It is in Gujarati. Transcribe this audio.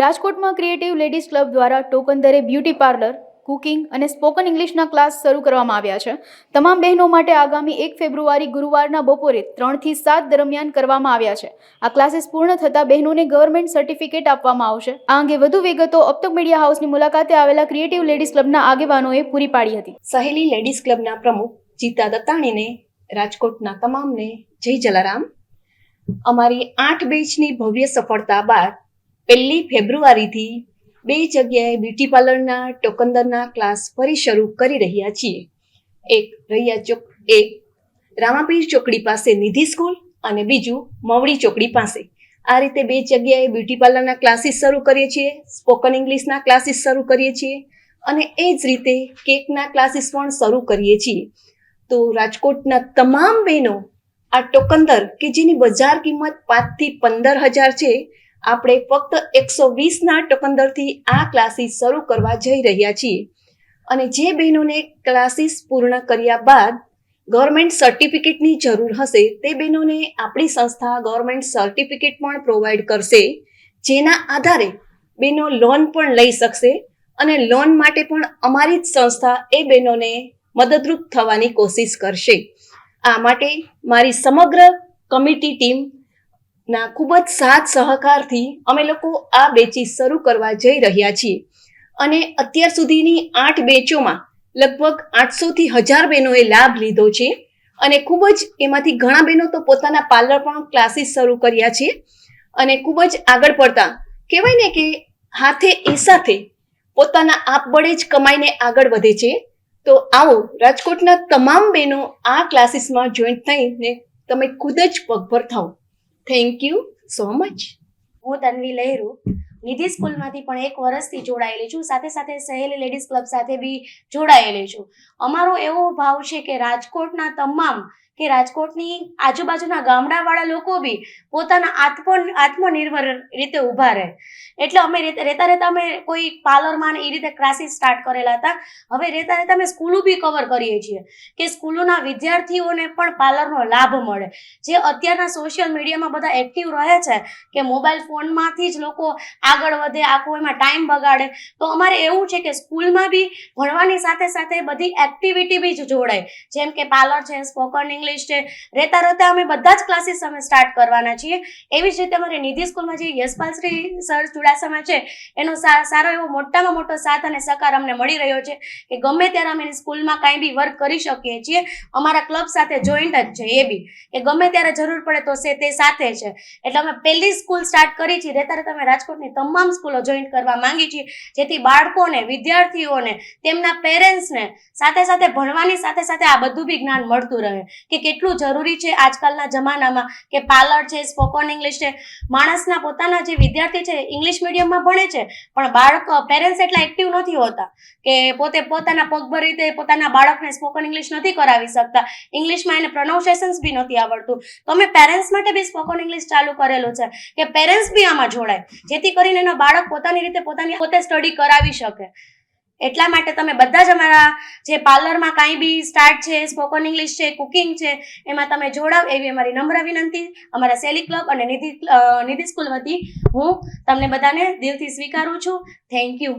રાજકોટમાં ક્રિએટિવ લેડીઝ ક્લબ દ્વારા ટોકન દરે બ્યુટી પાર્લર કુકિંગ અને સ્પોકન ઇંગ્લિશના ક્લાસ શરૂ કરવામાં આવ્યા છે. તમામ બહેનો માટે આગામી એક ફેબ્રુઆરી ગુરુવારના બપોરે ત્રણથી સાત દરમિયાન કરવામાં આવ્યા છે. આ ક્લાસીસ પૂર્ણ થતાં બહેનોને ગવર્મેન્ટ સર્ટિફિકેટ આપવામાં આવશે. આ અંગે વધુ વિગતો અપતક મીડિયા હાઉસની મુલાકાતે આવેલા ક્રિએટિવ લેડીઝ ક્લબના આગેવાનોએ પૂરી પાડી હતી. સહેલી લેડીઝ ક્લબના પ્રમુખ જીતા દત્તાણીને, રાજકોટના તમામને જય જલારામ. અમારી આઠ બેચની ભવ્ય સફળતા બાદ પહેલી ફેબ્રુઆરીથી બે જગ્યાએ બ્યુટી પાર્લરના ટોકંદરના ક્લાસ ફરી શરૂ કરી રહ્યા છીએ. એક રૈયા ચોક, એક રામાપીર ચોકડી પાસે નિધિ સ્કૂલ અને બીજું મવડી ચોકડી પાસે. આ રીતે બે જગ્યાએ બ્યુટી પાર્લરના ક્લાસીસ શરૂ કરીએ છીએ, સ્પોકન ઇંગ્લિશના ક્લાસીસ શરૂ કરીએ છીએ અને એ જ રીતે કેકના ક્લાસીસ પણ શરૂ કરીએ છીએ. તો રાજકોટના તમામ બહેનો આ ટોકંદર કે જેની બજાર કિંમત પાંચથી પંદર હજાર છે આપણે ફક્ત એકસો વીસના ટકંદરથી આ ક્લાસીસ શરૂ કરવા જઈ રહ્યા છીએ. અને જે બહેનોને ક્લાસીસ પૂર્ણ કર્યા બાદ ગવર્મેન્ટ સર્ટિફિકેટની જરૂર હશે, તે બહેનોને આપણી સંસ્થા ગવર્મેન્ટ સર્ટિફિકેટ પણ પ્રોવાઈડ કરશે, જેના આધારે બહેનો લોન પણ લઈ શકશે અને લોન માટે પણ અમારી જ સંસ્થા એ બહેનોને મદદરૂપ થવાની કોશિશ કરશે. આ માટે મારી સમગ્ર કમિટી ટીમ ના, ખૂબ જ સાથ સહકારથી અમે લોકો આ બેચીસ શરૂ કરવા જઈ રહ્યા છીએ. અને અત્યાર સુધીની આઠ બેચોમાં લગભગ આઠસોથી હજાર બહેનોએ લાભ લીધો છે. અને ખૂબ જ એમાંથી ઘણા બહેનો તો પોતાના પાર્લર પણ ક્લાસીસ શરૂ કર્યા છે. અને ખૂબ જ આગળ પડતા કહેવાય ને કે હાથે એ સાથે પોતાના આપબળે જ કમાઈને આગળ વધે છે. તો આવો, રાજકોટના તમામ બહેનો આ ક્લાસીસમાં જોઈન્ટ થઈને તમે ખુદ જ પગભર થાઓ. થેન્ક યુ સો મચ હું તન્વી લહેરુ, નિધિ સ્કૂલમાંથી પણ એક વર્ષથી જોડાયેલી છું. સાથે સાથે સહેલી લેડીઝ ક્લબ સાથે બી જોડાયેલી છું. અમારો એવો ભાવ છે કે રાજકોટના તમામ કે રાજકોટની આજુબાજુના ગામડાવાળા લોકો બી પોતાના આત્મ, આત્મનિર્ભર રીતે ઊભા રહે. એટલે અમે રહેતા રહેતા અમે કોઈ પાર્લરમાં એ રીતે ક્લાસીસ સ્ટાર્ટ કરેલા હતા. હવે રહેતા રહેતા અમે સ્કૂલો બી કવર કરીએ છીએ કે સ્કૂલોના વિદ્યાર્થીઓને પણ પાર્લરનો લાભ મળે. જે અત્યારના સોશિયલ મીડિયામાં બધા એક્ટિવ રહે છે કે મોબાઈલ ફોનમાંથી જ લોકો આગળ વધે, આખો એમાં ટાઈમ બગાડે. તો અમારે એવું છે કે સ્કૂલમાં બી ભણવાની સાથે સાથે બધી એક્ટિવિટી બી જ જોડાય. જેમ કે પાર્લર છે સ્પોકન ઇંગ્લિશ છે. રહેતા રહેતા અમે બધા જ ક્લાસીસ અમે સ્ટાર્ટ કરવાના છીએ. એવી જ રીતે અમારી નિધિ સ્કૂલમાં જે યશપાલશ્રી સર ચુડાસમા છે, એનો સારો એવો મોટામાં મોટો સાથ અને સહકાર અમને મળી રહ્યો છે કે ગમે ત્યારે અમે સ્કૂલમાં કાંઈ બી વર્ક કરી શકીએ છીએ, અમારા ક્લબ સાથે જોઈન્ટ જ છે, એ બી. કે ગમે ત્યારે જરૂર પડે તો સે, તે સાથે છે. એટલે અમે પહેલી સ્કૂલ સ્ટાર્ટ કરી છે રહેતા રહેતા અમે રાજકોટની તમામ સ્કૂલો જોઈન્ટ કરવા માંગી છીએ, જેથી બાળકોને, વિદ્યાર્થીઓને, તેમના પેરેન્ટ્સને સાથે સાથે ભણવાની સાથે સાથે આ બધું બી જ્ઞાન મળતું રહે. કે કેટલું જરૂરી છે આજકાલના જમાનામાં? કે પાર્લર છે સ્પોકન ઇંગ્લિશ છે. માણસના પોતાના જે વિદ્યાર્થી છે ઇંગ્લિશ મીડિયમમાં ભણે છે, પણ બાળક પેરેન્ટ્સ એટલા એક્ટિવ નથી હોતા કે પોતે પોતાના પગભર રીતે પોતાના બાળકને સ્પોકન ઇંગ્લિશ નથી કરાવી શકતા. ઇંગ્લિશમાં એને પ્રોનાઉન્સિએશન્સ બી નથી આવડતું. તો અમે પેરેન્ટ્સ માટે બી સ્પોકન ઇંગ્લિશ ચાલુ કરેલું છે. કે પેરેન્ટ્સ બી આમાં જોડાય. જેથી કરીને એનો બાળક પોતાની રીતે પોતાની પોતે સ્ટડી કરાવી શકે. એટલા માટે તમે બધા જ અમારા જે પાર્લરમાં કાંઈ બી સ્ટાર્ટ છે સ્પોકન ઇંગ્લિશ છે કુકિંગ છે, એમાં તમે જોડાવ એવી અમારી નમ્ર વિનંતી. અમારા સેલી ક્લબ અને નિધિ નિધિ સ્કૂલ વતી હું તમને બધાને દિલથી સ્વીકારું છું. Thank you